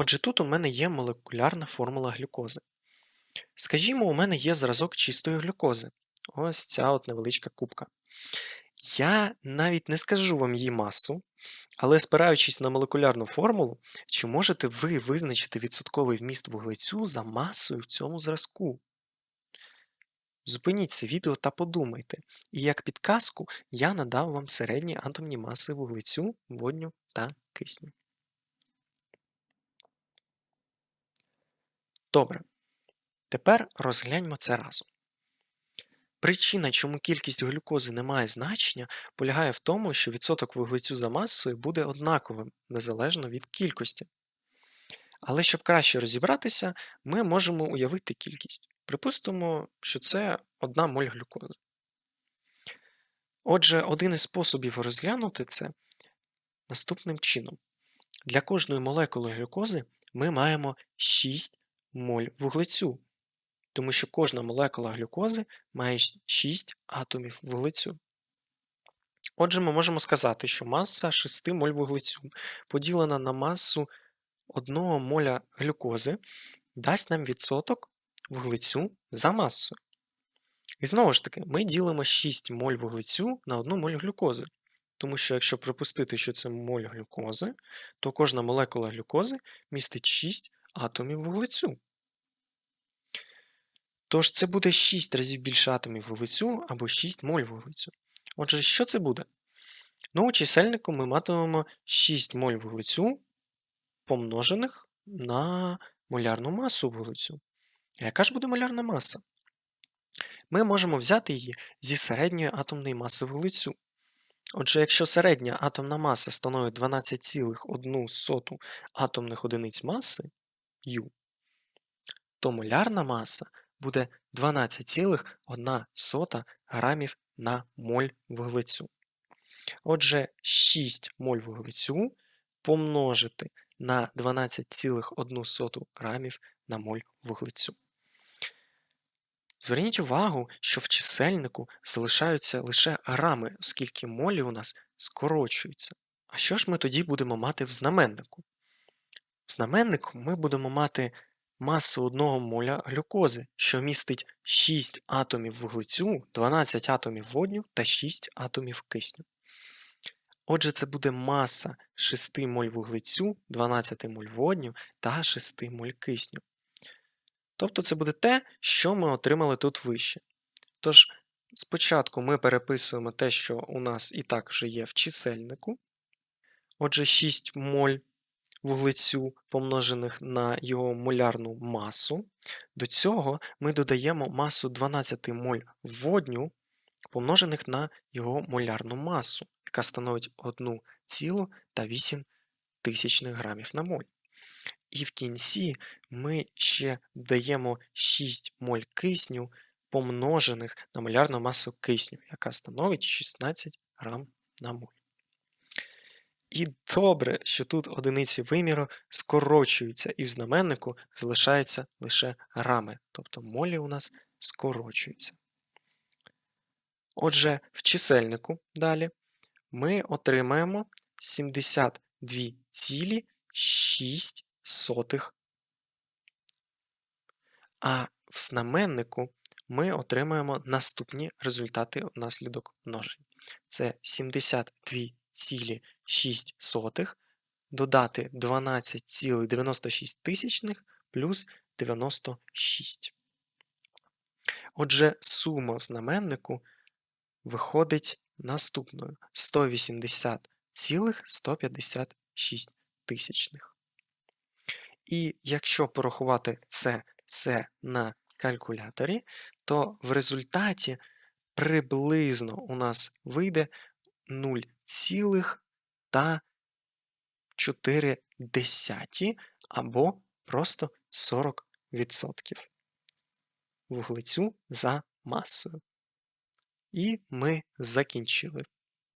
Отже, тут у мене є молекулярна формула глюкози. Скажімо, у мене є зразок чистої глюкози. Ось ця от невеличка кубка. Я навіть не скажу вам її масу, але спираючись на молекулярну формулу, чи можете ви визначити відсотковий вміст вуглецю за масою в цьому зразку? Зупиніть це відео та подумайте. І як підказку я надав вам середні атомні маси вуглецю, водню та кисню. Добре. Тепер розгляньмо це разом. Причина, чому кількість глюкози не має значення, полягає в тому, що відсоток вуглецю за масою буде однаковим, незалежно від кількості. Але щоб краще розібратися, ми можемо уявити кількість. Припустимо, що це 1 моль глюкози. Отже, один із способів розглянути це наступним чином. Для кожної молекули глюкози ми маємо 6 моль вуглецю, тому що кожна молекула глюкози має 6 атомів вуглецю. Отже, ми можемо сказати, що маса 6 моль вуглецю поділена на масу 1 моля глюкози дасть нам відсоток вуглецю за масою. І знову ж таки, ми ділимо 6 моль вуглецю на 1 моль глюкози. Тому що якщо припустити, що це моль глюкози, то кожна молекула глюкози містить 6 атомів вуглецю. Тож це буде 6 разів більше атомів вуглецю або 6 моль вуглецю. Отже, що це буде? Ну, у чисельнику ми матимемо 6 моль вуглецю помножених на молярну масу вуглецю. Яка ж буде молярна маса? Ми можемо взяти її зі середньої атомної маси вуглецю. Отже, якщо середня атомна маса становить 12,1 атомних одиниць маси U, то молярна маса буде 12,1 грамів на моль вуглецю. Отже, 6 моль вуглецю помножити на 12,1 грамів на моль вуглецю. Зверніть увагу, що в чисельнику залишаються лише грами, оскільки молі у нас скорочуються. А що ж ми тоді будемо мати в знаменнику? В знаменнику ми будемо мати масу 1 моля глюкози, що містить 6 атомів вуглецю, 12 атомів водню та 6 атомів кисню. Отже, це буде маса 6 моль вуглецю, 12 моль водню та 6 моль кисню. Тобто це буде те, що ми отримали тут вище. Тож, спочатку ми переписуємо те, що у нас і так вже є в чисельнику. Отже, 6 моль вуглецю, помножених на його молярну масу. До цього ми додаємо масу 12 моль водню, помножених на його молярну масу, яка становить 1,8 грамів на моль. І в кінці ми ще даємо 6 моль кисню, помножених на молярну масу кисню, яка становить 16 грам на моль. І добре, що тут одиниці виміру скорочуються, і в знаменнику залишаються лише грами, тобто молі у нас скорочуються. Отже, в чисельнику далі ми отримаємо 72,6. А в знаменнику ми отримаємо наступні результати внаслідок множень. Це 72,6 додати 12,96 тисячних плюс 96. Отже, сума в знаменнику виходить наступною 180,156 тисячних. І якщо порахувати це все на калькуляторі, то в результаті приблизно у нас вийде 0,4 або просто 40% вуглецю за масою. І ми закінчили.